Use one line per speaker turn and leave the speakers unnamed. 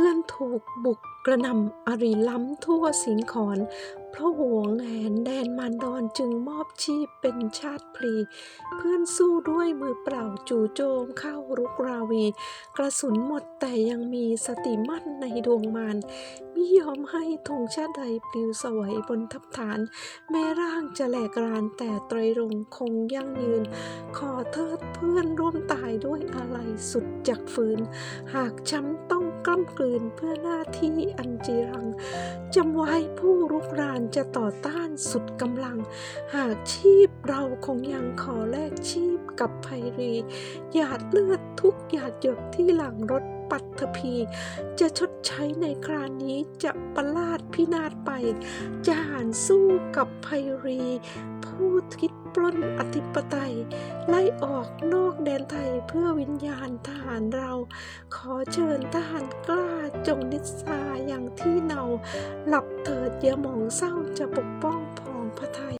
พื่อนถูกบุกกระนำอริล้ำทั่วสิงขรเพราะหวงแหนแดนมารดอนจึงมอบชีพเป็นชาติพลี เพื่อนสู้ด้วยมือเปล่าจู่โจมเข้ารุกราวี กระสุนหมดแต่ยังมีสติมั่นในดวงมารมิยอมให้ธงชาติใดปลิวสวัยบนทับฐาน แม้ร่างจะแหลกรานแต่ไตรรงคงยั่งยืน ขอเทิดเพื่อนร่วมตายด้วยอะไรสุดจักฝืน หากช้ำต้อง กล้ำกลืนเพื่อหน้าที่อันจีรังจำไว้ผู้รุกรานจะต่อต้านสุดกำลัง หากชีพเราคงยังขอแลกชีพกับภัยรี หยาดเลือดทุกหยาดหยดที่หลังรถปัตถภีจะชดใช้ในครานี้จะประลาดพินาศไป จะหารสู้ กับภัยรี ผู้คิดปล้นอธิปไตย ไล่ออกนอกแดนไทยเพื่อวิญญาณทหารเรา ขอเชิญทหารกล้าจงนิสาอย่างที่เนา หลับเถิดอย่าหมองเศร้าจะปกป้องผองพระไทย